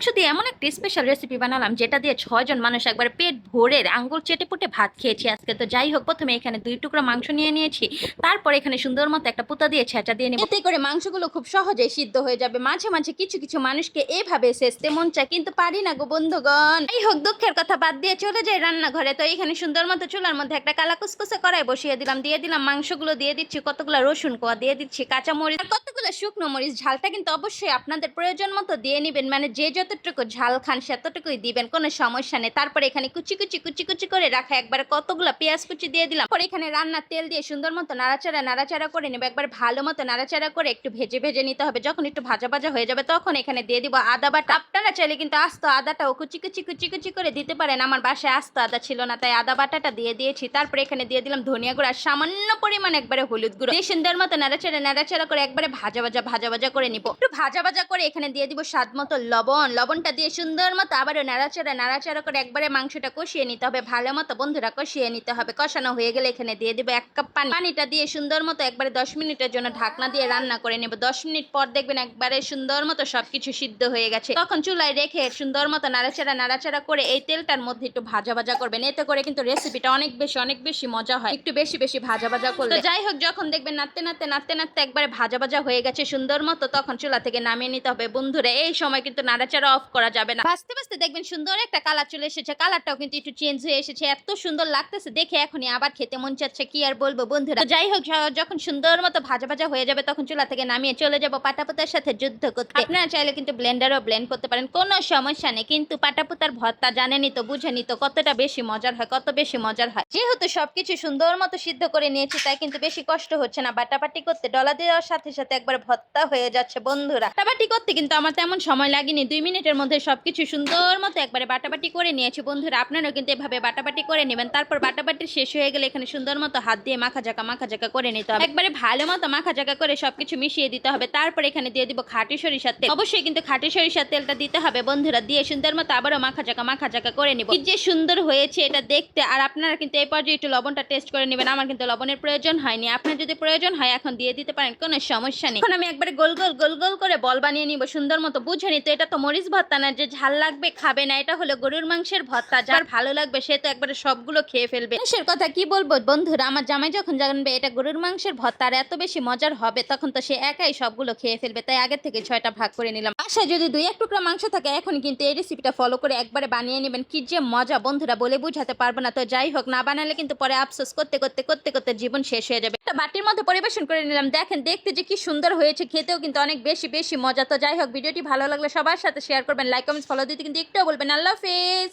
মাংস দিয়ে এমন একটা স্পেশাল রেসিপি বানালাম, যেটা দিয়ে ছয়জন মানুষ একবারে পেট ভরে আঙ্গুল চেটে পুটে ভাত খেয়েছি আজকে। তো যাই হোক, প্রথমে এখানে দুই টুকরো মাংস নিয়ে নিয়েছি, তারপর এখানে সুন্দর মতো একটা পুতা দিয়ে ছেঁচা দিয়ে নিব। এতে করে মাংসগুলো খুব সহজেই সিদ্ধ হয়ে যাবে। মাঝে মাঝে কিছু কিছু মানুষকে এভাবে সেচতে মন চায়, কিন্তু পারি না গো বন্ধুগণ। এই হোক, দুঃখের কথা বাদ দিয়ে চলে যাই রান্নাঘরে। তো এখানে সুন্দর মতো চুলার মধ্যে একটা কালা কুসকুসে কড়াই বসিয়ে দিলাম। দিয়ে দিলাম মাংসগুলো, দিয়ে দিচ্ছি কতগুলো রসুন কোয়া, দিয়ে দিচ্ছি কাঁচা মরিচ আর কতগুলো শুকনো মরিচ, ঝালটা কিন্তু অবশ্যই আপনাদের প্রয়োজন মতো দিয়ে নিবেন। মানে যে যতটুকু ঝাল খান সেতটুকুই দিবেন, কোনো সমস্যা নেই। তারপরে এখানে কুচি কুচি কুচি কুচি করে রাখা, একবার কতগুলো পেঁয়াজ কুচি দিয়ে দিলাম। পরে এখানে রান্নার তেল দিয়ে সুন্দর মতো নাড়াচাড়া নাড়াচাড়া করে নেব। একবার ভালো মতো নাড়াচাড়া করে একটু ভেজে ভেজে নিতে হবে। যখন একটু ভাজা ভাজা হয়ে যাবে, তখন এখানে দিয়ে দিব আদা বাটা। আপনারা চাইলে কিন্তু আস্ত আদাটাও কুচি কুচি কুচি কুচি করে দিতে পারেন। আমার বাসায় আস্ত আদা ছিল না, তাই আদা বাটাটা দিয়ে দিয়েছি। তারপরে এখানে দিয়ে দিলাম ধনিয়া গুঁড়া, সামান্য পরিমাণ একবারে হলুদ গুঁড়ো। দিয়ে সুন্দর মতো নাড়াচাড়া নাড়াচাড়া করে একবারে ভাজা ভাজা ভাজা ভাজা করে নিব। একটু ভাজা ভাজা করে এখানে দিয়ে দিব স্বাদ মতো লবণ। লবণটা দিয়ে সুন্দর মতো আবারও নাড়াচাড়া নাড়াচাড়া করে একবারে মাংসটা কষিয়ে নিতে হবে। ভালো মতো বন্ধুরা কষিয়ে নিতে হবে। কষানো হয়ে গেলে এখানে দিয়ে দিব এক কাপ পানি। পানিটা দিয়ে সুন্দর মতো একবারে দশ মিনিটের জন্য ঢাকনা দিয়ে রান্না করে নেব। দশ মিনিট পর দেখবেন একবারে সুন্দর মতো সবকিছু সিদ্ধ হয়ে গেছে। তখন চুলায় রেখে সুন্দর মতো নাড়াচাড়া নাড়াচাড়া করে এই তেলটার মধ্যে একটু ভাজা ভাজা করবেন। এতে করে কিন্তু রেসিপিটা অনেক বেশি অনেক বেশি মজা হয়। একটু বেশি বেশি ভাজা ভাজা করলে। যাই হোক যখন দেখবেন নাড়তে নাড়তে নাড়তে নাড়তে একবারে ভাজা ভাজা হয়ে গেছে সুন্দর মতো তখন চুলা থেকে নামিয়ে নিতে হবে। বন্ধুরা এই সময় কিন্তু নাড়াচাড়া অফ করা যাবে না। ভাজতে ভাজতে দেখবেন সুন্দর একটা কালার চলে এসেছে। কালারটাও কিন্তু একটু চেঞ্জ হয়ে এসেছে। এত সুন্দর লাগতেছে দেখে এখনই আবার খেতে মন চাচ্ছে, কি আর বলব বন্ধুরা। যাই হোক যখন সুন্দর মতো ভাজা ভাজা হয়ে যাবে তখন চুলা থেকে নামিয়ে চলে যাব পাটাপুতার সাথে যুদ্ধ করতে। আপনারা চাইলে কিন্তু ব্লেন্ডারও ব্লেন্ড করতে পারেন, কোনো সমস্যা নেই। কিন্তু পাটাপুতার ভর্তা জানেনি তো বুঝেনি তো, কতটা বেশি মজার হয়, কত বেশি মজার হয়। যেহেতু সবকিছু সুন্দর মতো সিদ্ধ করে নিয়েছি, তাই কিন্তু বেশি কষ্ট হচ্ছে না। বাটাবাটি করতে ডলা দেওয়ার সাথে সাথে একবার ভর্তা হয়ে যাচ্ছে বন্ধুরা। বাটাবাটি করতে কিন্তু আমার তেমন সময় লাগেনি। দুই মিনিটের মধ্যে সবকিছু সুন্দর মতো একবারে বাটাবাটি করে নিয়েছি। বন্ধুরা, আপনারাও কিন্তু এভাবে বাটাবাটি করে নেবেন। তারপর বাটাবাটি শেষ হয়ে গেলে এখানে সুন্দর মতো হাত দিয়ে মাখা জাকা মাখা জাকা করে নিতে হবে। একবারে ভালো মতো মাখা জাকা করে সবকিছু মিশিয়ে দিতে হবে। তারপর এখানে দিয়ে দিব খাঁটি সরিষার তেল। অবশ্যই কিন্তু খাঁটি সরিষার তেলটা দিতে হবে। বন্ধুরা, দিয়ে সুন্দর মতো আবারও মাখা জাকা মাখা জাকা করে নিব। যে সুন্দর হয়েছে এটা দেখতে। আর আপনারা কিন্তু এই পর্যায়ে একটু লবণটা টেস্ট করে নেবেন। আমার কিন্তু লবণের প্রয়োজন হয়নি। আপনার যদি প্রয়োজন হয়, এখন দিয়ে দিতে পারেন। কোনো সমস্যা নেই। এখন আমি একবারে গোল গোল গোল গোল করে বল বানিয়ে নিব সুন্দর মতো। বুঝে নিত, এটা তো মরিচ ভর্তা না যে ঝাল লাগবে খাবে না এটা হলো গরুর মাংসের ভর্তা। যার ভালো লাগবে সে তো একবারে সবগুলো খেয়ে ফেলবে। মাংসের কথা কি বলব? বন্ধুরা আমার জামাই যখন জানবে এটা গরুর মাংসের ভর্তা আর এত বেশি মজার হবে তখন তো সে একাই সবগুলো খেয়ে ফেলবে। তাই আগে থেকে ছয়টা ভাগ করে নিলাম। বাসায় যদি দুই এক টুকরা মাংস থাকে এখন কিন্তু এই রেসিপিটা ফলো করে একবারে বানিয়ে নেবেন। কি যে মজা বন্ধুরা বলে বুঝাতে পারব না। তো যাই হোক না বানালে কিন্তু পরে আফসোস করতে করতে করতে করতে জীবন শেষ হয়ে যাবে। একটা বাটির মধ্যে পরিবেশন করে নিলাম। দেখেন দেখতে যে কি সুন্দর হয়েছে খেতেও কিন্তু অনেক বেশি বেশি মজা। তো যাই হোক ভিডিওটি ভালো লাগলে সবার সাথে শেয়ার করবেন লাইক কমেন্টস ফলো দিতে কিন্তু একটুও বলবেন আল্লাহ হাফেজ।